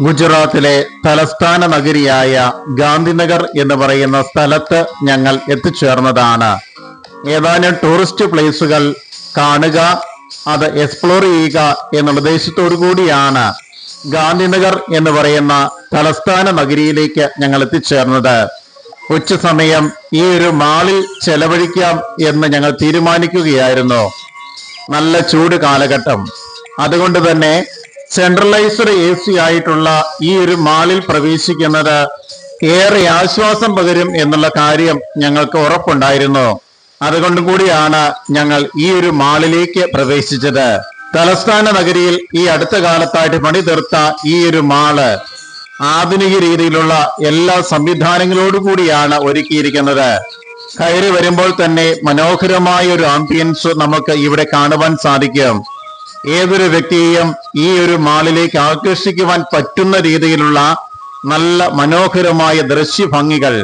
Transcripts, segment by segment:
ഗുജറാത്തിലെ തലസ്ഥാന നഗരിയായ ഗാന്ധിനഗർ എന്ന് പറയുന്ന സ്ഥലത്ത് ഞങ്ങൾ എത്തിച്ചേർന്നതാണ്. ഏതാനും ടൂറിസ്റ്റ് പ്ലേസുകൾ കാണുക അത് എക്സ്പ്ലോർ ചെയ്യുക എന്ന ഉദ്ദേശത്തോടു കൂടിയാണ് ഗാന്ധിനഗർ എന്ന് പറയുന്ന തലസ്ഥാന നഗരിയിലേക്ക് ഞങ്ങൾ എത്തിച്ചേർന്നത്. ഉച്ച സമയം ഈ ഒരു മാളിൽ ചെലവഴിക്കാം എന്ന് ഞങ്ങൾ തീരുമാനിക്കുകയായിരുന്നു. നല്ല ചൂട് കാലഘട്ടം. അതുകൊണ്ട് തന്നെ സെൻട്രലൈസ്ഡ് എ സി ആയിട്ടുള്ള ഈ ഒരു മാളിൽ പ്രവേശിക്കുന്നത് ഏറെ ആശ്വാസം പകരും എന്നുള്ള കാര്യം ഞങ്ങൾക്ക് ഉറപ്പുണ്ടായിരുന്നു. അതുകൊണ്ട് കൂടിയാണ് ഞങ്ങൾ ഈ ഒരു മാളിലേക്ക് പ്രവേശിച്ചത്. തലസ്ഥാന നഗരിയിൽ ഈ അടുത്ത കാലത്തായിട്ട് പണി തീർത്ത ഈ ഒരു മാൾ ആധുനിക രീതിയിലുള്ള എല്ലാ സംവിധാനങ്ങളോടു കൂടിയാണ് ഒരുക്കിയിരിക്കുന്നത്. കയറി വരുമ്പോൾ തന്നെ മനോഹരമായ ഒരു ആംബിയൻസ് നമുക്ക് ഇവിടെ കാണുവാൻ സാധിക്കും. ഏതൊരു വ്യക്തിയെയും ഈ ഒരു മാളിലേക്ക് ആകർഷിക്കുവാൻ പറ്റുന്ന രീതിയിലുള്ള നല്ല മനോഹരമായ ദൃശ്യഭംഗികൾ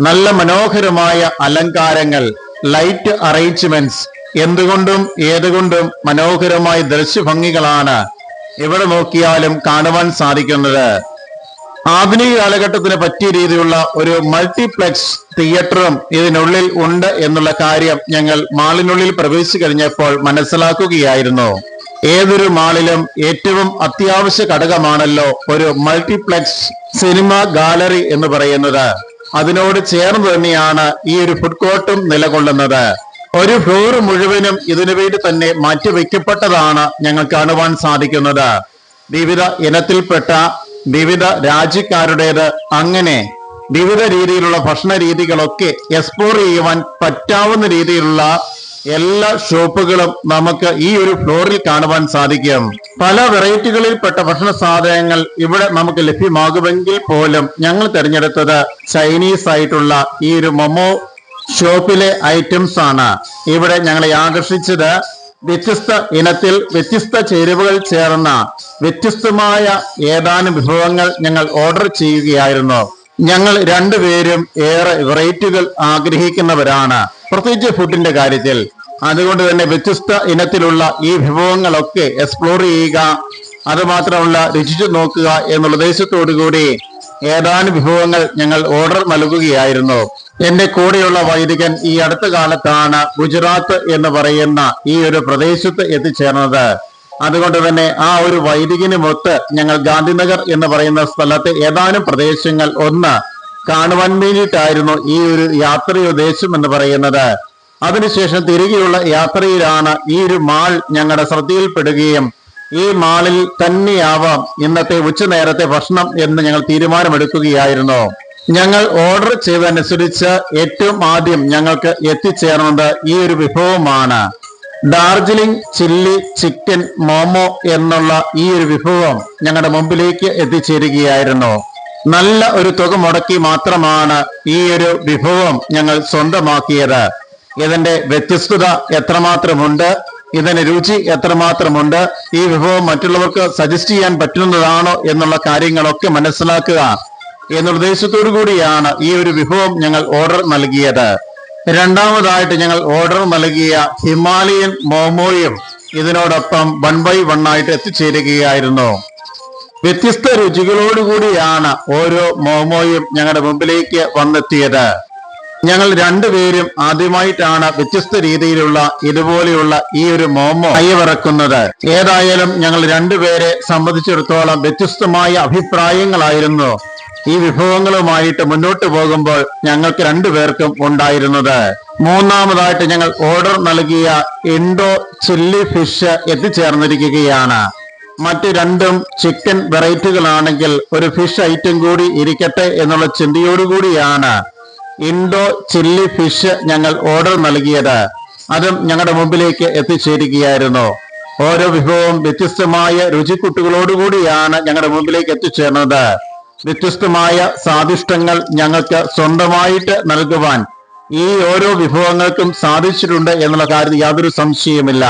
നല്ല മനോഹരമായ അലങ്കാരങ്ങൾ ലൈറ്റ് അറേഞ്ച്മെന്റ്സ് എന്തുകൊണ്ടും ഏതുകൊണ്ടും മനോഹരമായ ദൃശ്യഭംഗികളാണ് എവിടെ നോക്കിയാലും കാണുവാൻ സാധിക്കുന്നത്. ആധുനിക കാലഘട്ടത്തിന് പറ്റിയ രീതിയിലുള്ള ഒരു മൾട്ടിപ്ലക്സ് തിയേറ്ററും ഇതിനുള്ളിൽ ഉണ്ട് എന്നുള്ള കാര്യം ഞങ്ങൾ മാളിനുള്ളിൽ പ്രവേശിച്ചു കഴിഞ്ഞപ്പോൾ മനസ്സിലാക്കുകയായിരുന്നു. ഏതൊരു മാളിലും ഏറ്റവും അത്യാവശ്യ ഘടകമാണല്ലോ ഒരു മൾട്ടിപ്ലക്സ് സിനിമ ഗാലറി എന്ന് പറയുന്നത്. അതിനോട് ചേർന്ന് തന്നെയാണ് ഈ ഒരു ഫുഡ് കോർട്ടും നിലകൊള്ളുന്നത്. ഒരു ഫ്ലോർ മുഴുവനും ഇതിനു വേണ്ടി തന്നെ മാറ്റിവെക്കപ്പെട്ടതാണ് ഞങ്ങൾ കാണുവാൻ സാധിക്കുന്നത്. വിവിധ ഇനത്തിൽപ്പെട്ട വിവിധ രാജ്യക്കാരുടേത് അങ്ങനെ വിവിധ രീതിയിലുള്ള ഭക്ഷണ രീതികളൊക്കെ എക്സ്പ്ലോർ ചെയ്യുവാൻ പറ്റാവുന്ന രീതിയിലുള്ള എല്ലാ ഷോപ്പുകളും നമുക്ക് ഈ ഒരു ഫ്ലോറിൽ കാണുവാൻ സാധിക്കും. പല വെറൈറ്റികളിൽപ്പെട്ട ഭക്ഷണ സാധനങ്ങൾ ഇവിടെ നമുക്ക് ലഭ്യമാകുമെങ്കിൽ പോലും ഞങ്ങൾ തിരഞ്ഞെടുത്തത് ചൈനീസ് ആയിട്ടുള്ള ഈ ഒരു മൊമോ ഷോപ്പിലെ ഐറ്റംസ് ആണ്. ഇവിടെ ഞങ്ങളെ ആകർഷിച്ചത് വ്യത്യസ്ത ഇനത്തിൽ വ്യത്യസ്ത ചേരുവകൾ ചേർന്ന വ്യത്യസ്തമായ ഏതാനും വിഭവങ്ങൾ ഞങ്ങൾ ഓർഡർ ചെയ്യുകയായിരുന്നു. ഞങ്ങൾ രണ്ടുപേരും ഏറെ വെറൈറ്റികൾ ആഗ്രഹിക്കുന്നവരാണ്. പ്രത്യേകിച്ച് ഫുഡിന്റെ കാര്യത്തിൽ. അതുകൊണ്ട് തന്നെ വ്യത്യസ്ത ഇനത്തിലുള്ള ഈ വിഭവങ്ങളൊക്കെ എക്സ്പ്ലോർ ചെയ്യുക അത് മാത്രമല്ല രുചിച്ചു നോക്കുക എന്നുള്ള ഉദ്ദേശത്തോടു കൂടി ഏതാനും വിഭവങ്ങൾ ഞങ്ങൾ ഓർഡർ നൽകുകയായിരുന്നു. എന്റെ കൂടെയുള്ള വൈദികൻ ഈ അടുത്ത കാലത്താണ് ഗുജറാത്ത് എന്ന് പറയുന്ന ഈ ഒരു പ്രദേശത്ത് എത്തിച്ചേർന്നത്. അതുകൊണ്ട് തന്നെ ആ ഒരു വൈദികനുമൊത്ത് ഞങ്ങൾ ഗാന്ധിനഗർ എന്ന് പറയുന്ന സ്ഥലത്തെ ഏതാനും പ്രദേശങ്ങൾ ഒന്ന് കാണുവാൻ വേണ്ടിയിട്ടായിരുന്നു ഈ ഒരു യാത്രയുദ്ദേശം എന്ന് പറയുന്നത്. അതിനുശേഷം തിരികെയുള്ള യാത്രയിലാണ് ഈ ഒരു മാൾ ഞങ്ങളുടെ ശ്രദ്ധയിൽപ്പെടുകയും ഈ മാളിൽ തന്നെയാവാം ഇന്നത്തെ ഉച്ചനേരത്തെ ഭക്ഷണം എന്ന് ഞങ്ങൾ തീരുമാനമെടുക്കുകയായിരുന്നു. ഞങ്ങൾ ഓർഡർ ചെയ്തതനുസരിച്ച് ഏറ്റവും ആദ്യം ഞങ്ങൾക്ക് എത്തിച്ചേർന്നത് ഈ ഒരു വിഭവമാണ്. ഡാർജിലിംഗ് ചില്ലി ചിക്കൻ മോമോ എന്നുള്ള ഈ ഒരു വിഭവം ഞങ്ങളുടെ മുമ്പിലേക്ക് എത്തിച്ചേരുകയായിരുന്നു. നല്ല ഒരു തുക മുടക്കി മാത്രമാണ് ഈ ഒരു വിഭവം ഞങ്ങൾ സ്വന്തമാക്കിയത്. ഇതിന്റെ വ്യത്യസ്തത എത്രമാത്രമുണ്ട്? ഇതിന് രുചി എത്രമാത്രമുണ്ട്? ഈ വിഭവം മറ്റുള്ളവർക്ക് സജസ്റ്റ് ചെയ്യാൻ പറ്റുന്നതാണോ എന്നുള്ള കാര്യങ്ങളൊക്കെ മനസ്സിലാക്കുക. എന്ന ഉദ്ദേശത്തോടു കൂടിയാണ് ഈ ഒരു വിഭവം ഞങ്ങൾ ഓർഡർ നൽകിയത്. രണ്ടാമതായിട്ട് ഞങ്ങൾ ഓർഡർ നൽകിയ ഹിമാലയൻ മോമോയും ഇതിനോടൊപ്പം വൺ ബൈ വൺ ആയിട്ട് എത്തിച്ചേരുകയായിരുന്നു. വ്യത്യസ്ത രുചികളോടുകൂടിയാണ് ഓരോ മോമോയും ഞങ്ങളുടെ മുമ്പിലേക്ക് വന്നെത്തിയത്. ഞങ്ങൾ രണ്ടുപേരും ആദ്യമായിട്ടാണ് വ്യത്യസ്ത രീതിയിലുള്ള ഇതുപോലെയുള്ള ഈ ഒരു മോമോ കൈവിറക്കുന്നത്. ഏതായാലും ഞങ്ങൾ രണ്ടുപേരെ സംബന്ധിച്ചിടത്തോളം വ്യത്യസ്തമായ അഭിപ്രായങ്ങളായിരുന്നു. ഈ വിഭവങ്ങളുമായിട്ട് മുന്നോട്ട് പോകുമ്പോൾ ഞങ്ങൾക്ക് രണ്ടുപേർക്കും ഉണ്ടായിരുന്നത്. മൂന്നാമതായിട്ട് ഞങ്ങൾ ഓർഡർ നൽകിയ ഇൻഡോ ചില്ലി ഫിഷ് എത്തിച്ചേർന്നിരിക്കുകയാണ്. മറ്റു രണ്ടും ചിക്കൻ വെറൈറ്റികളാണെങ്കിൽ ഒരു ഫിഷ് ഐറ്റം കൂടി ഇരിക്കട്ടെ എന്നുള്ള ചിന്തയോടുകൂടിയാണ് ഇൻഡോ ചില്ലി ഫിഷ് ഞങ്ങൾ ഓർഡർ നൽകിയത്. അതും ഞങ്ങളുടെ മുമ്പിലേക്ക് എത്തിച്ചേരുകയായിരുന്നു. ഓരോ വിഭവവും വ്യത്യസ്തമായ രുചിക്കുട്ടുകളോടുകൂടിയാണ് ഞങ്ങളുടെ മുമ്പിലേക്ക് എത്തിച്ചേർന്നത്. വ്യത്യസ്തമായ സാധിഷ്ടങ്ങൾ ഞങ്ങൾക്ക് സ്വന്തമായിട്ട് നൽകുവാൻ ഈ ഓരോ വിഭവങ്ങൾക്കും സാധിച്ചിട്ടുണ്ട് എന്നുള്ള കാര്യത്തിൽ യാതൊരു സംശയമില്ല